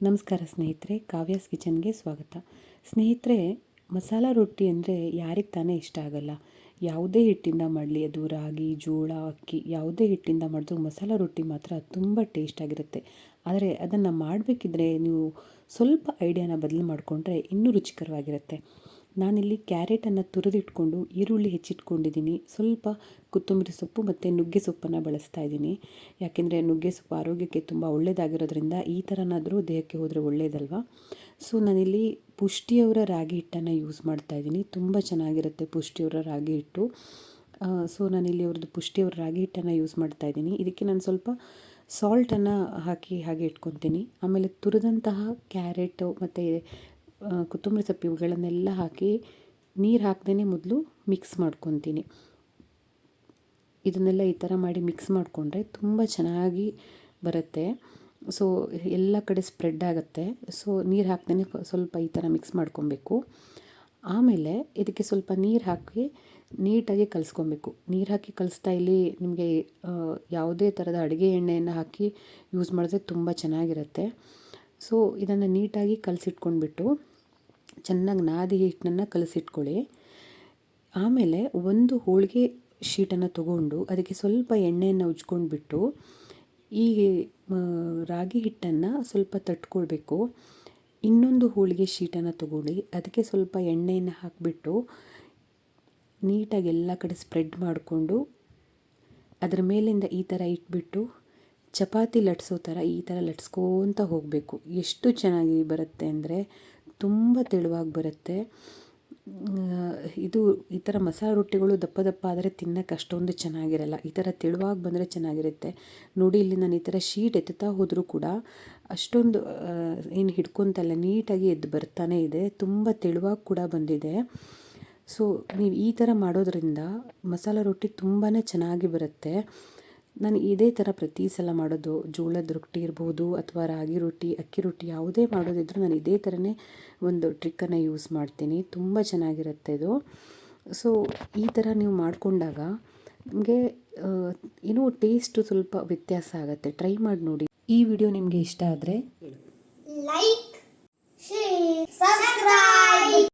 ನಮಸ್ಕಾರ ಸ್ನೇಹಿತರೆ, ಕಾವ್ಯಾಸ್ ಕಿಚನ್ಗೆ ಸ್ವಾಗತ. ಸ್ನೇಹಿತರೆ, ಮಸಾಲ ರೊಟ್ಟಿ ಅಂದರೆ ಯಾರಿಗೆ ತಾನೇ ಇಷ್ಟ ಆಗಲ್ಲ. ಯಾವುದೇ ಹಿಟ್ಟಿಂದ ಮಾಡಲಿ, ಅದು ರಾಗಿ, ಜೋಳ, ಅಕ್ಕಿ, ಯಾವುದೇ ಹಿಟ್ಟಿಂದ ಮಾಡಿದ್ರು ಮಸಾಲ ರೊಟ್ಟಿ ಮಾತ್ರ ತುಂಬ ಟೇಸ್ಟಾಗಿರುತ್ತೆ ಆದರೆ ಅದನ್ನು ಮಾಡಬೇಕಿದ್ರೆ ನೀವು ಸ್ವಲ್ಪ ಐಡಿಯಾನ ಬದಲು ಮಾಡಿಕೊಂಡ್ರೆ ಇನ್ನೂ ರುಚಿಕರವಾಗಿರುತ್ತೆ. ನಾನಿಲ್ಲಿ ಕ್ಯಾರೆಟನ್ನು ತುರಿದಿಟ್ಕೊಂಡು ಈರುಳ್ಳಿ ಹೆಚ್ಚಿಟ್ಕೊಂಡಿದ್ದೀನಿ. ಸ್ವಲ್ಪ ಕೊತ್ತಂಬರಿ ಸೊಪ್ಪು ಮತ್ತು ನುಗ್ಗೆ ಸೊಪ್ಪನ್ನು ಬಳಸ್ತಾ ಇದ್ದೀನಿ. ಯಾಕೆಂದರೆ ನುಗ್ಗೆ ಸೊಪ್ಪು ಆರೋಗ್ಯಕ್ಕೆ ತುಂಬ ಒಳ್ಳೆಯದಾಗಿರೋದ್ರಿಂದ ಈ ಥರನಾದರೂ ದೇಹಕ್ಕೆ ಹೋದರೆ ಒಳ್ಳೆಯದಲ್ವಾ? ಸೊ, ನಾನಿಲ್ಲಿ ಪುಷ್ಟಿಯವರ ರಾಗಿ ಹಿಟ್ಟನ್ನು ಯೂಸ್ ಮಾಡ್ತಾ ಇದ್ದೀನಿ. ತುಂಬ ಚೆನ್ನಾಗಿರುತ್ತೆ ಪುಷ್ಟಿಯವರ ರಾಗಿ ಹಿಟ್ಟು. ಸೊ, ನಾನಿಲ್ಲಿ ಅವ್ರದ್ದು ಪುಷ್ಟಿಯವರ ರಾಗಿ ಹಿಟ್ಟನ್ನು ಯೂಸ್ ಮಾಡ್ತಾ ಇದ್ದೀನಿ. ಇದಕ್ಕೆ ನಾನು ಸ್ವಲ್ಪ ಸಾಲ್ಟನ್ನು ಹಾಕಿ ಹಾಗೆ ಇಟ್ಕೊತೀನಿ. ಆಮೇಲೆ ತುರಿದಂತಹ ಕ್ಯಾರೆಟು ಮತ್ತು ಕೊತ್ತಂಬರಿ ಸೊಪ್ಪು ಇವುಗಳನ್ನೆಲ್ಲ ಹಾಕಿ ನೀರು ಹಾಕ್ದೇ ಮೊದಲು ಮಿಕ್ಸ್ ಮಾಡ್ಕೊತೀನಿ. ಇದನ್ನೆಲ್ಲ ಈ ಥರ ಮಾಡಿ ಮಿಕ್ಸ್ ಮಾಡಿಕೊಂಡ್ರೆ ತುಂಬ ಚೆನ್ನಾಗಿ ಬರುತ್ತೆ. ಸೊ ಎಲ್ಲ ಕಡೆ ಸ್ಪ್ರೆಡ್ ಆಗುತ್ತೆ. ಸೊ ನೀರು ಹಾಕ್ದೇ ಸ್ವಲ್ಪ ಈ ಥರ ಮಿಕ್ಸ್ ಮಾಡ್ಕೊಬೇಕು. ಆಮೇಲೆ ಇದಕ್ಕೆ ಸ್ವಲ್ಪ ನೀರು ಹಾಕಿ ನೀಟಾಗಿ ಕಲಿಸ್ಕೊಬೇಕು. ನೀರು ಹಾಕಿ ಕಲಿಸ್ತಾ ಇಲ್ಲಿ ನಿಮಗೆ ಯಾವುದೇ ಥರದ ಅಡುಗೆ ಎಣ್ಣೆಯನ್ನು ಹಾಕಿ ಯೂಸ್ ಮಾಡಿದ್ರೆ ತುಂಬ ಚೆನ್ನಾಗಿರುತ್ತೆ. ಸೊ ಇದನ್ನು ನೀಟಾಗಿ ಕಲಸಿಟ್ಕೊಂಡ್ಬಿಟ್ಟು ಚೆನ್ನಾಗಿ ನಾದಿ ಹಿಟ್ಟನ್ನು ಕಲಸಿಟ್ಕೊಳ್ಳಿ. ಆಮೇಲೆ ಒಂದು ಹೋಳಿಗೆ ಶೀಟನ್ನು ತಗೊಂಡು ಅದಕ್ಕೆ ಸ್ವಲ್ಪ ಎಣ್ಣೆಯನ್ನು ಉಜ್ಕೊಂಡ್ಬಿಟ್ಟು ಈ ರಾಗಿ ಹಿಟ್ಟನ್ನು ಸ್ವಲ್ಪ ತಟ್ಕೊಳ್ಬೇಕು. ಇನ್ನೊಂದು ಹೋಳಿಗೆ ಶೀಟನ್ನು ತೊಗೊಳ್ಳಿ ಅದಕ್ಕೆ ಸ್ವಲ್ಪ ಎಣ್ಣೆಯನ್ನು ಹಾಕಿಬಿಟ್ಟು ನೀಟಾಗಿ ಎಲ್ಲ ಕಡೆ ಸ್ಪ್ರೆಡ್ ಮಾಡಿಕೊಂಡು ಅದರ ಮೇಲಿಂದ ಈ ಥರ ಇಟ್ಬಿಟ್ಟು ಚಪಾತಿ ಲಟ್ಸೋ ಥರ ಈ ಥರ ಲಟ್ಸ್ಕೊತ ಹೋಗಬೇಕು. ಎಷ್ಟು ಚೆನ್ನಾಗಿ ಬರುತ್ತೆ ಅಂದರೆ ತುಂಬ ತೆಳುವಾಗಿ ಬರುತ್ತೆ. ಇದು ಈ ಥರ ಮಸಾಲೆ ರೊಟ್ಟಿಗಳು ದಪ್ಪ ದಪ್ಪ ಆದರೆ ತಿನ್ನೋಕೆ ಅಷ್ಟೊಂದು ಚೆನ್ನಾಗಿರಲ್ಲ. ಈ ಥರ ತೆಳುವಾಗಿ ಬಂದರೆ ಚೆನ್ನಾಗಿರುತ್ತೆ. ನೋಡಿ, ಇಲ್ಲಿ ನಾನು ಈ ಥರ ಶೀಟ್ ಎತ್ತುತ್ತಾ ಹೋದರೂ ಕೂಡ ಅಷ್ಟೊಂದು ಏನು ಹಿಡ್ಕೊತಲ್ಲ ನೀಟಾಗಿ ಎದ್ದು ಬರ್ತಾನೆ ಇದೆ. ತುಂಬ ತೆಳುವಾಗಿ ಕೂಡ ಬಂದಿದೆ. ಸೊ, ನೀವು ಈ ಥರ ಮಾಡೋದ್ರಿಂದ ಮಸಾಲೆ ರೊಟ್ಟಿ ತುಂಬಾ ಚೆನ್ನಾಗಿ ಬರುತ್ತೆ. ನಾನು ಇದೇ ಥರ ಪ್ರತಿ ಸಲ ಮಾಡೋದು, ಜೋಳದ ರೊಟ್ಟಿ ಇರ್ಬೋದು ಅಥವಾ ರಾಗಿ ರೊಟ್ಟಿ, ಅಕ್ಕಿ ರೊಟ್ಟಿ ಯಾವುದೇ ಮಾಡೋದಿದ್ರೂ ನಾನು ಇದೇ ಥರನೇ ಒಂದು ಟ್ರಿಕ್ಕನ್ನು ಯೂಸ್ ಮಾಡ್ತೀನಿ. ತುಂಬ ಚೆನ್ನಾಗಿರುತ್ತೆ ಇದು. ಸೊ ಈ ಥರ ನೀವು ಮಾಡಿಕೊಂಡಾಗ ನಿಮಗೆ ಏನೋ ಟೇಸ್ಟು ಸ್ವಲ್ಪ ವ್ಯತ್ಯಾಸ ಆಗುತ್ತೆ. ಟ್ರೈ ಮಾಡಿ ನೋಡಿ. ಈ ವಿಡಿಯೋ ನಿಮಗೆ ಇಷ್ಟ ಆದರೆ ಲೈಕ್ ಶೇರ್ subscribe.